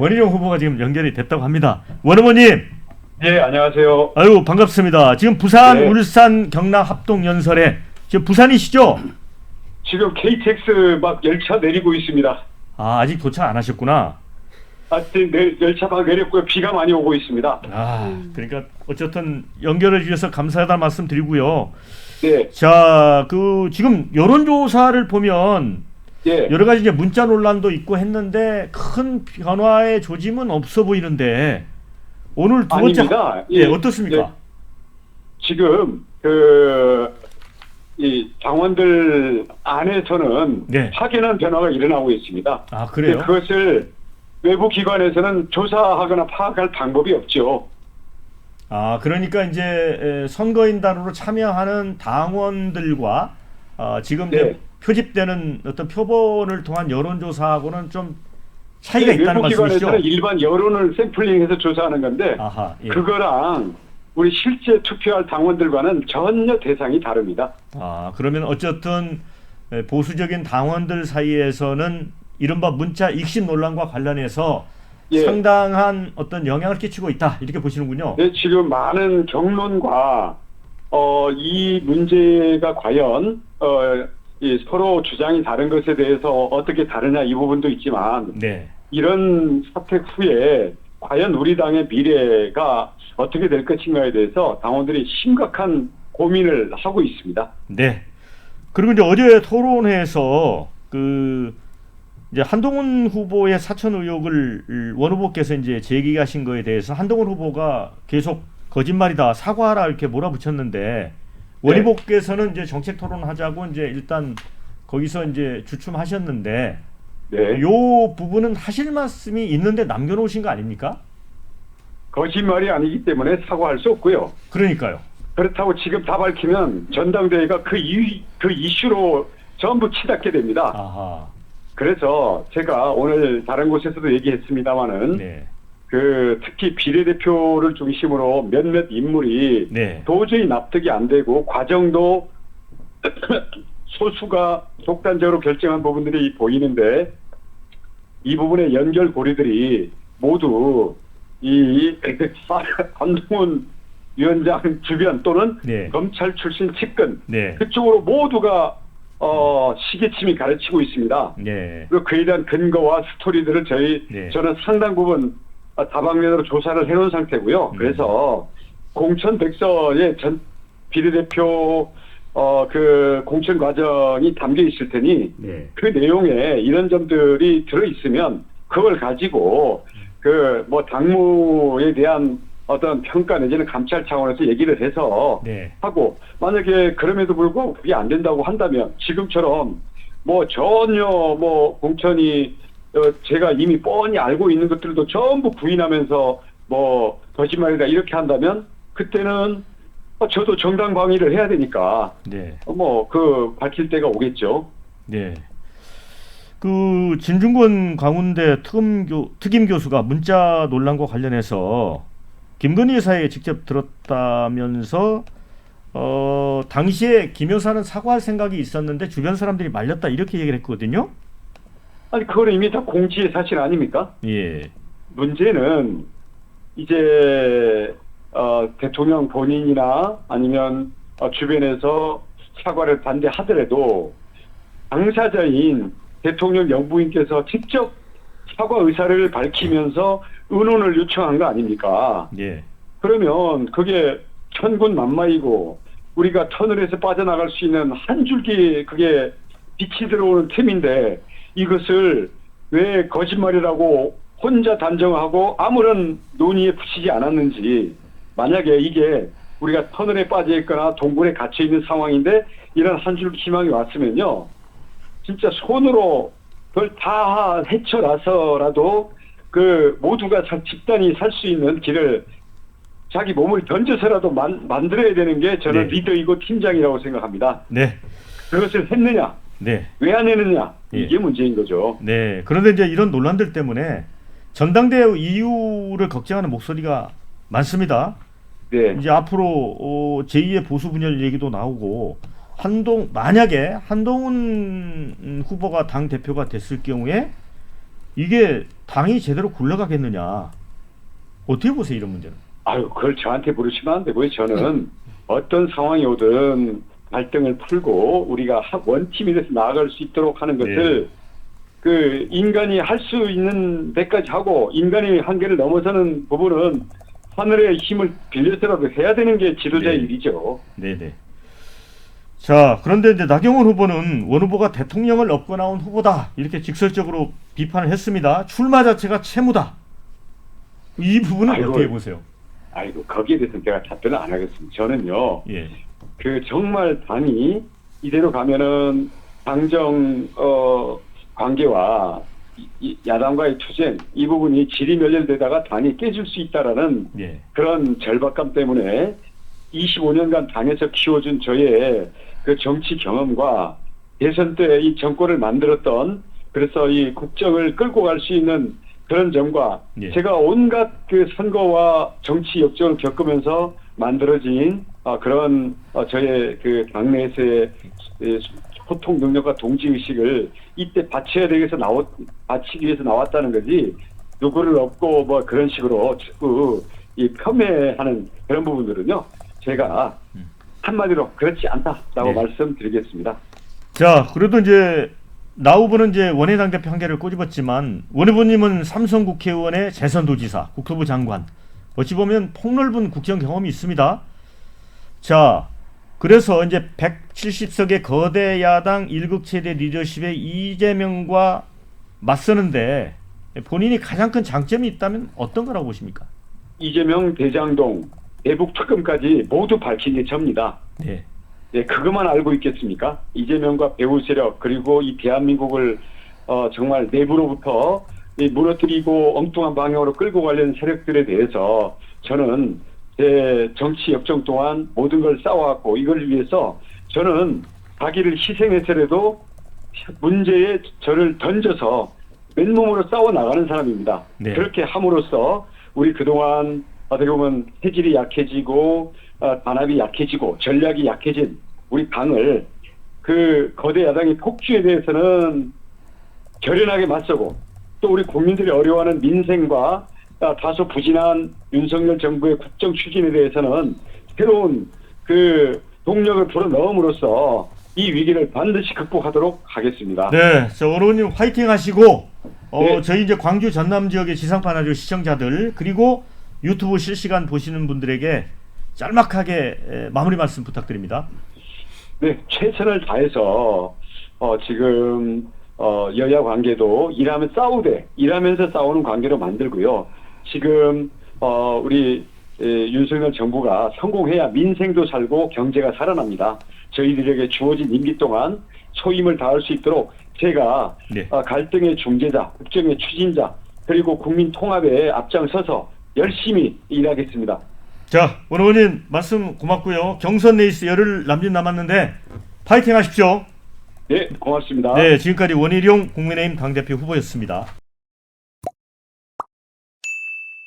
원희룡 후보가 지금 연결이 됐다고 합니다. 원 후보님, 예, 안녕하세요. 아유 반갑습니다. 지금 부산, 네. 울산, 경남 합동 연설에 지금 부산이시죠? 지금 KTX 막 열차 내리고 있습니다. 아 아직 도착 안 하셨구나. 아, 네, 열차 막 내렸고요. 비가 많이 오고 있습니다. 아 그러니까 어쨌든 연결해 주셔서 감사하다는 말씀 드리고요. 네, 자, 그 지금 여론조사를 보면 예. 여러 가지 이제 문자 논란도 있고 했는데 큰 변화의 조짐은 없어 보이는데 오늘 두 번째 아닙니다. 예, 예, 어떻습니까? 예. 지금 그, 이 당원들 안에서는 네. 확연한 변화가 일어나고 있습니다. 아 그래요? 근데 그것을 외부 기관에서는 조사하거나 파악할 방법이 없죠. 아 그러니까 이제 에, 선거인단으로 참여하는 당원들과 어, 지금 네. 표집되는 어떤 표본을 통한 여론조사하고는 좀 차이가 네, 있다는 말씀이시죠? 일반 여론을 샘플링해서 조사하는 건데 아하, 예. 그거랑 우리 실제 투표할 당원들과는 전혀 대상이 다릅니다. 아 그러면 어쨌든 에, 보수적인 당원들 사이에서는 이른바 문자 익신 논란과 관련해서 예. 상당한 어떤 영향을 끼치고 있다 이렇게 보시는군요. 네, 지금 많은 경론과 어, 이 문제가 과연 어, 이 서로 주장이 다른 것에 대해서 어떻게 다르냐 이 부분도 있지만 네. 이런 사태 후에 과연 우리 당의 미래가 어떻게 될 것인가에 대해서 당원들이 심각한 고민을 하고 있습니다. 네. 그리고 이제 어제 토론회에서 그 이제 한동훈 후보의 사천 의혹을 원 후보께서 이제 제기하신 거에 대해서 한동훈 후보가 계속 거짓말이다 사과하라 이렇게 몰아붙였는데 원 네. 후보께서는 이제 정책 토론하자고 이제 일단 거기서 이제 주춤하셨는데 네. 요 부분은 하실 말씀이 있는데 남겨놓으신 거 아닙니까? 거짓말이 아니기 때문에 사과할 수 없고요. 그러니까요. 그렇다고 지금 다 밝히면 전당대회가 그, 이, 그 이슈로 전부 치닫게 됩니다. 아하. 그래서 제가 오늘 다른 곳에서도 얘기했습니다마는 네. 그 특히 비례대표를 중심으로 몇몇 인물이 네. 도저히 납득이 안 되고 과정도 소수가 독단적으로 결정한 부분들이 보이는데 이 부분의 연결 고리들이 모두 이 한동훈 위원장 주변 또는 네. 검찰 출신 측근 네. 그쪽으로 모두가 어, 시계침이 가르치고 있습니다. 네. 그리고 그에 대한 근거와 스토리들을 저희 네. 저는 상당 부분 어, 다방면으로 조사를 해놓은 상태고요. 음. 그래서 공천 백서의 전 비례대표 어 그 공천 과정이 담겨 있을 테니 네. 그 내용에 이런 점들이 들어 있으면 그걸 가지고 그 뭐 당무에 대한 어떤 평가 내지는 감찰 차원에서 얘기를 해서 네. 하고 만약에 그럼에도 불구하고 그게 안 된다고 한다면 지금처럼 뭐 전혀 뭐 공천이 어, 제가 이미 뻔히 알고 있는 것들도 전부 부인하면서 뭐 거짓말이다 이렇게 한다면 그때는 어, 저도 정당 방위를 해야 되니까 네. 뭐그 밝힐 때가 오겠죠. 네. 그 진중권 광운대 특임 교 특임 교수가 문자 논란과 관련해서 김건희 여사에 직접 들었다면서 어 당시에 김 여사는 사과할 생각이 있었는데 주변 사람들이 말렸다 이렇게 얘기를 했거든요. 아니 그거는 이미 다 공지의 사실 아닙니까? 예. 문제는 이제 어, 대통령 본인이나 아니면 어, 주변에서 사과를 반대하더라도 당사자인 대통령 영부인께서 직접 사과 의사를 밝히면서 의논을 요청한 거 아닙니까? 예. 그러면 그게 천군 만마이고 우리가 터널에서 빠져나갈 수 있는 한 줄기 그게 빛이 들어오는 틈인데 이것을 왜 거짓말이라고 혼자 단정하고 아무런 논의에 붙이지 않았는지 만약에 이게 우리가 터널에 빠져 있거나 동굴에 갇혀 있는 상황인데 이런 한 줄 희망이 왔으면요 진짜 손으로 그걸 다 헤쳐나서라도 그 모두가 자- 집단이 살 수 있는 길을 자기 몸을 던져서라도 만, 만들어야 되는 게 저는 네. 리더이고 팀장이라고 생각합니다. 네. 그것을 했느냐, 네. 왜안 했느냐 예. 이게 문제인 거죠. 네. 그런데 이제 이런 논란들 때문에 전당대회 이유를 걱정하는 목소리가 많습니다. 네, 이제 앞으로 어, 제2의 보수 분열 얘기도 나오고 한동 만약에 한동훈 음, 후보가 당 대표가 됐을 경우에 이게 당이 제대로 굴러가겠느냐. 어떻게 보세요 이런 문제는? 아유, 그걸 저한테 물으시면 안 되고요. 저는 어떤 상황이 오든 갈등을 풀고 우리가 하- 원팀이 돼서 나아갈 수 있도록 하는 것을 그 인간이 할 수 있는 데까지 하고 인간의 한계를 넘어서는 부분은 하늘의 힘을 빌려서라도 해야 되는 게 지도자의 네. 일이죠. 네네. 자 그런데 이제 나경원 후보는 원 후보가 대통령을 업고 나온 후보다 이렇게 직설적으로 비판을 했습니다. 출마 자체가 채무다. 이 부분은 아이고. 어떻게 보세요? 아이고 거기에 대해서는 제가 답변을 안 하겠습니다. 저는요. 예. 그 정말 당이 이대로 가면은 당정 어 관계와 야당과의 투쟁 이 부분이 질이 멸렬되다가 당이 깨질 수 있다라는 예. 그런 절박감 때문에 25년간 당에서 키워준 저의 그 정치 경험과 대선 때 이 정권을 만들었던 그래서 이 국정을 끌고 갈 수 있는 그런 점과 예. 제가 온갖 그 선거와 정치 역정을 겪으면서 만들어진 어, 그런 어, 저의 그 당내에서의 이 소통 능력과 동지 의식을 이때 바쳐야 되겠어 나왔 바치기 위해서 나왔다는 거지 누구를 얻고 뭐 그런 식으로 자꾸 이 폄훼하는 그런 부분들은요 제가 음. 한마디로 그렇지 않다라고 네. 말씀드리겠습니다. 자 그래도 이제 나 후보는 이제 원외당 대표 한계를 꼬집었지만 원 후보님은 삼성 국회의원의 재선 도지사, 국토부 장관 어찌 보면 폭넓은 국정 경험이 있습니다. 자 그래서 이제 170석의 거대 야당 일극 최대 리더십의 이재명과 맞서는데 본인이 가장 큰 장점이 있다면 어떤 거라고 보십니까? 이재명 대장동 대북 특검까지 모두 밝힌 게 접니다. 네, 예, 그것만 알고 있겠습니까? 이재명과 배후 세력 그리고 이 대한민국을 어, 정말 내부로부터 이 무너뜨리고 엉뚱한 방향으로 끌고 가려는 세력들에 대해서 저는 제 정치 역정 동안 모든 걸 쌓아왔고 이걸 위해서 저는 자기를 희생해서라도 문제에 저를 던져서 맨몸으로 싸워 나가는 사람입니다. 네. 그렇게 함으로써 우리 그동안 어떻게 보면 체질이 약해지고 어, 단합이 약해지고 전략이 약해진 우리 당을 그 거대 야당의 폭주에 대해서는 결연하게 맞서고 또 우리 국민들이 어려워하는 민생과 아, 다소 부진한 윤석열 정부의 국정 추진에 대해서는 새로운 그 동력을 불어 넣음으로써 이 위기를 반드시 극복하도록 하겠습니다. 네, 저 원호님 화이팅 하시고 어, 네. 저희 이제 광주 전남 지역의 지상파 라디오 시청자들 그리고 유튜브 실시간 보시는 분들에게 짤막하게 에, 마무리 말씀 부탁드립니다. 네, 최선을 다해서 어, 지금 어, 여야 관계도 일하면 싸우되 일하면서 싸우는 관계로 만들고요. 지금 어, 우리 에, 윤석열 정부가 성공해야 민생도 살고 경제가 살아납니다. 저희들에게 주어진 임기 동안 소임을 다할 수 있도록 제가 네. 어, 갈등의 중재자, 국정의 추진자, 그리고 국민 통합에 앞장서서 열심히 일하겠습니다. 자, 원호님 말씀 고맙고요. 경선 레이스 열흘 남짓 남았는데 파이팅 하십시오. 네, 고맙습니다. 네, 지금까지 원희룡 국민의힘 당대표 후보였습니다.